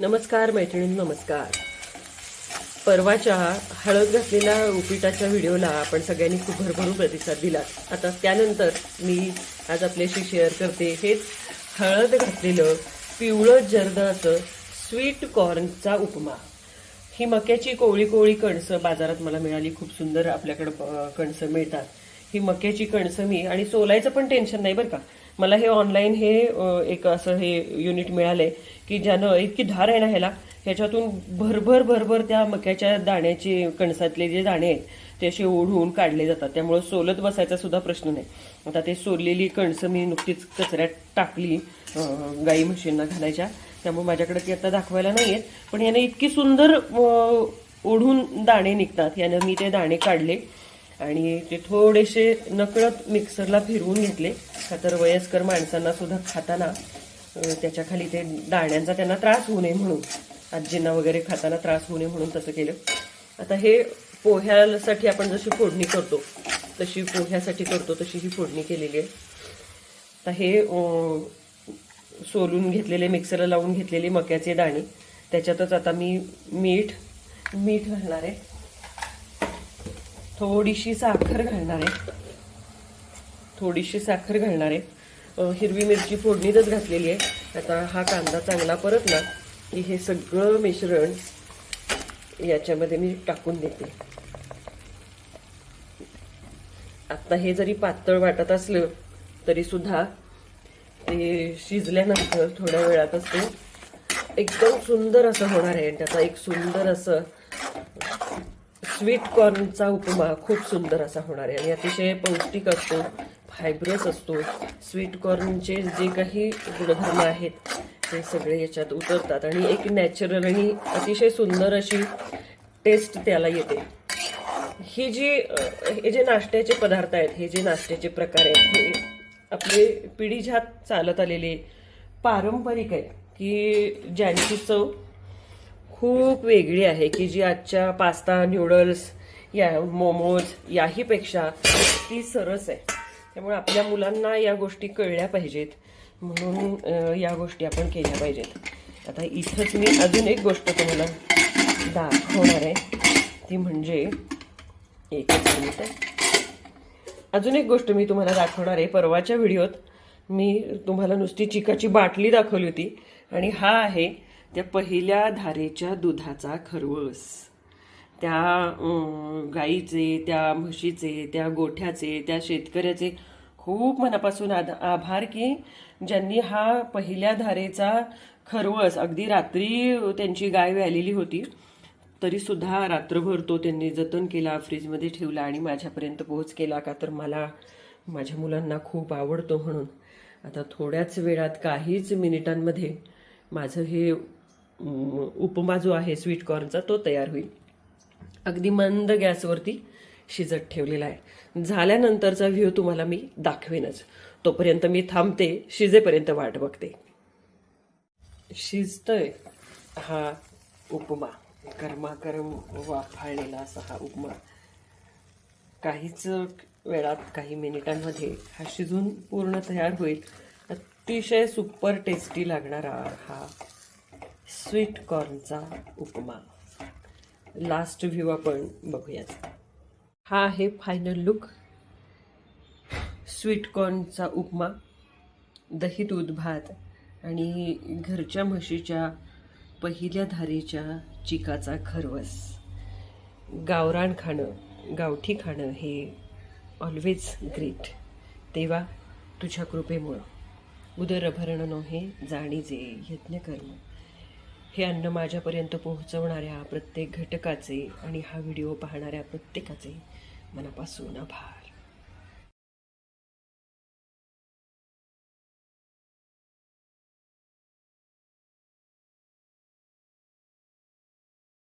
नमस्कार मैत्रिणी नमस्कार. परवाच्या हळद घातलेल्या उपिटाच्या व्हिडिओला आपण सगळ्यांनी खूप भरभरून प्रतिसाद दिला. आता त्यानंतर मी आज आपल्याशी शेअर करते हेच हळद घातलेलं पिवळं जर्द असं स्वीट कॉर्नचा उपमा. ही मक्याची कोवळी कोवळी कणसं बाजारात मला मिळाली खूप सुंदर आपल्याकडं कणसं मिळतात. ही मक्याची कणसं मी आणि सोलायचं पण टेन्शन नाही बरं का. मला हे ऑनलाईन हे एक असं हे युनिट मिळालंय की ज्यानं इतकी धार आहे ना ह्याला ह्याच्यातून भरभर भरभर त्या मक्याच्या दाण्याचे कणसातले जे दाणे आहेत ते असे ओढून काढले जातात. त्यामुळे सोलत बसायचा सुद्धा प्रश्न नाही. आता ते सोललेली कणसं मी नुकतीच कचऱ्यात टाकली गाई म्हशींना घालायच्या. त्यामुळे माझ्याकडे ती आता दाखवायला नाही आहेत पण याने इतकी सुंदर ओढून दाणे निघतात. यानं मी ते दाणे काढले. आणि ते थोडेसे नकळत मिक्सरला फिरवून घेतले. का तर वयस्कर माणसांना सुद्धा खाताना त्याच्याखाली त्याच्याखाली ते दाण्यांचा त्यांना त्रास होऊ नये म्हणून आजींना वगैरे खाताना त्रास होऊ नये म्हणून तसं केलं. आता हे पोह्यासाठी आपण जशी फोडणी करतो तशी पोह्यासाठी करतो तशी ही फोडणी केलेली आहे. आता हे सोलून घेतलेले मिक्सरला लावून घेतलेले मक्याचे दाणे त्याच्यातच आता मी मीठ मीठ घालणार आहे. थोडीशी साखर घालणार आहे. थोडीशी साखर घालणार आहे. हिरवी मिरची फोडणीतच घातलेली आहे. आता हा कांदा चांगला परतला की हे सगळं मिश्रण याच्यामध्ये मी टाकून देते. आता हे जरी पातळ वाटत असलं तरी सुद्धा ते शिजल्यानंतर थोड्या वेळातच ते एकदम सुंदर असं होणार आहे. त्याचा एक सुंदर असं स्वीट कॉर्नचा उपमा खूप सुंदर असा होणार आहे. आणि अतिशय पौष्टिक असतो फायब्रस असतो. स्वीट कॉर्नचे जे काही गुणधर्म आहेत ते सगळे याच्यात उतरतात. आणि एक नॅचरल आणि अतिशय सुंदर अशी टेस्ट त्याला येते. ही जी हे जे नाश्त्याचे पदार्थ आहेत हे जे नाश्त्याचे प्रकार आहेत हे आपले पिढीजात चालत आलेले पारंपरिक आहेत की ज्यांची चव खूप वेगळी आहे की जी आजच्या पास्ता न्यूडल्स या मोमोज याहीपेक्षा ती सरस आहे. त्यामुळे आपल्या मुलांना या गोष्टी कळल्या पाहिजेत. म्हणून या गोष्टी आपण केल्या पाहिजेत. आता इथंच मी अजून एक गोष्ट तुम्हाला दाखवणार आहे. ती म्हणजे एकच मिनिट. आहे. अजून एक गोष्ट मी तुम्हाला दाखवणार आहे. परवाच्या व्हिडिओत मी तुम्हाला नुसती चिकाची बाटली दाखवली होती. आणि हा आहे त्या पहिल्या धारेच्या दुधाचा खरवस. त्या गाईचे त्या म्हशीचे त्या गोठ्याचे त्या शेतकऱ्याचे खूप मनापासून आद आभार की ज्यांनी हा पहिल्या धारेचा खरवस अगदी रात्री त्यांची गाय व्यालेली होती तरीसुद्धा रात्रभर तो त्यांनी जतन केला फ्रीजमध्ये ठेवला आणि माझ्यापर्यंत पोहोच केला का तर मला माझ्या मुलांना खूप आवडतो म्हणून. आता थोड्याच वेळात काहीच मिनिटांमध्ये माझं हे उपमा जो आहे स्वीट कॉर्नचा तो तयार होईल. अगदी मंद गॅसवरती शिजत ठेवलेला आहे. झाल्यानंतरचा व्ह्यू तुम्हाला मी दाखवेनच. तोपर्यंत मी थांबते शिजेपर्यंत वाट बघते. शिजतोय हा उपमा. गरमागरम वाफाळलेला असा हा उपमा. काहीच वेळात काही मिनिटांमध्ये हा शिजून पूर्ण तयार होईल. अतिशय सुपर टेस्टी लागणारा हा स्वीट कॉर्नचा उपमा. लास्ट व्ह्यू आपण बघूयात. हा आहे फायनल लुक स्वीट कॉर्नचा उपमा दही दूध भात आणि घरच्या म्हशीच्या पहिल्या धारेच्या चिकाचा खरवस. गावरान खाणं गावठी खाणं हे ऑलवेज ग्रेट तेव्हा तुझ्या कृपेमुळं. उदरभरण नोहे जाणीजे यज्ञ कर्म हे अन्न माझ्यापर्यंत पोहोचवणाऱ्या प्रत्येक घटकाचे आणि हा व्हिडिओ पाहणाऱ्या प्रत्येकाचे मनापासून आभार.